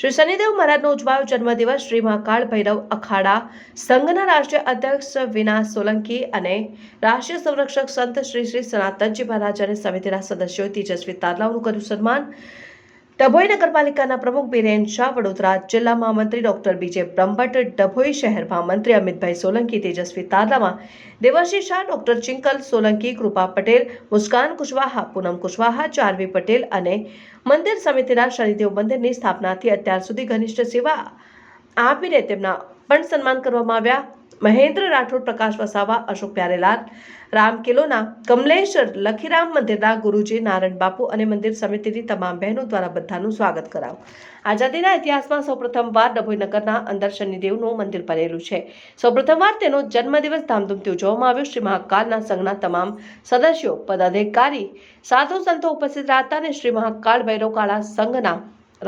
શ્રી શનિદેવ મહારાજનો ઉજવાયો જન્મદિવસ શ્રી મહાકાળ ભૈરવ અખાડા સંઘના રાષ્ટ્રીય અધ્યક્ષ વિના સોલંકી અને રાષ્ટ્રીય સંરક્ષક સંત શ્રી શ્રી સનાતનજી મહારાજ અને સમિતિના સદસ્યોએ તેજસ્વી તારલાઓનું કર્યું સન્માન. ડભોઈ નગરપાલિકાના પ્રમુખ બિરેન શાહ વડોદરા જિલ્લા મહામંત્રી ડોક્ટર બીજે બ્રહ્મભટ્ટ, ડભોઈ શહેર મહામંત્રી અમિતભાઈ સોલંકી, તેજસ્વી તાદામાં દેવર્ષી શાહ, ડોક્ટર ચિંકલ સોલંકી, કૃપા પટેલ, મુસ્કાન કુશવાહા, પૂનમ કુશવાહા, ચારવી પટેલ અને મંદિર સમિતિના શનિદેવ મંદિરની સ્થાપનાથી અત્યાર સુધી ઘનિષ્ઠ સેવા આપીને તેમના પણ સન્માન કરવામાં આવ્યા. મહેન્દ્ર રાઠોડ, પ્રકાશ વસાવા, અશોક પ્યારેલાલ રામકેલોના કમલેશ્વર લખીરામ મંદિરના ગુરુજી, નારાયણ બાપુ અને મંદિર સમિતિની તમામ બહેનો દ્વારા બધાનું સ્વાગત કરાવું. આઝાદીના ઇતિહાસમાં સૌપ્રથમવાર ડભોઈ નગરના અંદર શનિદેવનું મંદિર બનેલું છે. સૌપ્રથમવાર તેનો જન્મદિવસ ધામધૂમથી ઉજવવામાં આવ્યો. શ્રી મહાકાલના સંઘના તમામ સદસ્યો, પદાધિકારી, સાધુ સંતો ઉપસ્થિત રહ્યા હતા અને શ્રી મહાકાળ ભૈરવ કાળા સંઘના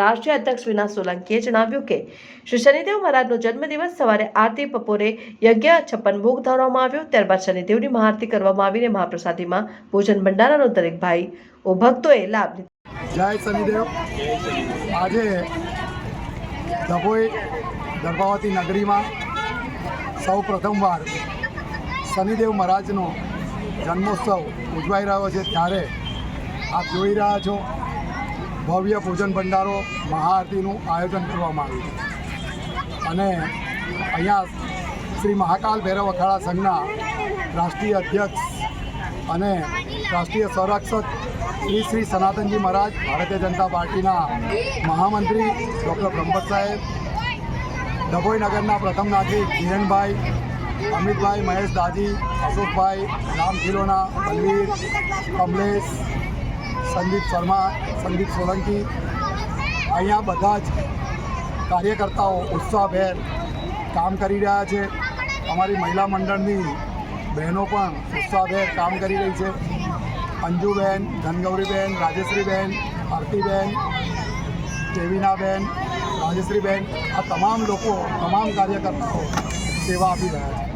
રાષ્ટ્રીય અધ્યક્ષ વિના સોલંકીએ જણાવ્યું કે, શ્રી શનિદેવ મહારાજનો જન્મદિવસ સવારે આરતી બપોરે યજ્ઞ છપ્પન ભોગ ધરવામાં આવ્યો. ત્યારબાદ શનિદેવની મહાઆરતી કરવામાં આવીને મહાપ્રસાદીમાં ભોજન ભંડારાનો દરેક ભાઈ ઓ ભક્તોએ લાભ લીધો. જય શનિદેવ. આજે ડભોઈ દર્ભાવતી નગરીમાં સૌ પ્રથમવાર શનિદેવ મહારાજનો જન્મોત્સવ ઉજવાઈ રહ્યો છે. ત્યારે આપ જોઈ રહ્યા છો ભવ્ય પૂજન ભંડારો મહાઆરતીનું આયોજન કરવામાં આવ્યું અને અહીંયા શ્રી મહાકાલ ભૈરવ અખાડા સંઘના રાષ્ટ્રીય અધ્યક્ષ અને રાષ્ટ્રીય સંરક્ષક શ્રી શ્રી સનાતનજી મહારાજ, ભારતીય જનતા પાર્ટીના મહામંત્રી ડૉક્ટર બ્રહ્મભટ્ટ સાહેબ, ડભોઈ નગરના પ્રથમ નાગરિક કિરણભાઈ, અમિતભાઈ મહેશ દાજી, અશોકભાઈ રામ ખીલોના બલવીર, કમલેશ સંદીપ શર્મા, સંદીપ સોલંકી. અહીંયા બધા જ કાર્યકર્તાઓ ઉત્સાહભેર કામ કરી રહ્યા છે. અમારી મહિલા મંડળની બહેનો પણ ઉત્સાહભેર કામ કરી રહી છે. અંજુબેન, ધનગૌરીબેન, રાજેશ્રીબેન, આરતીબેન, કેવિનાબેન, રાજેશ્રીબેન, આ તમામ લોકો, તમામ કાર્યકર્તાઓ સેવા આપી રહ્યા છે.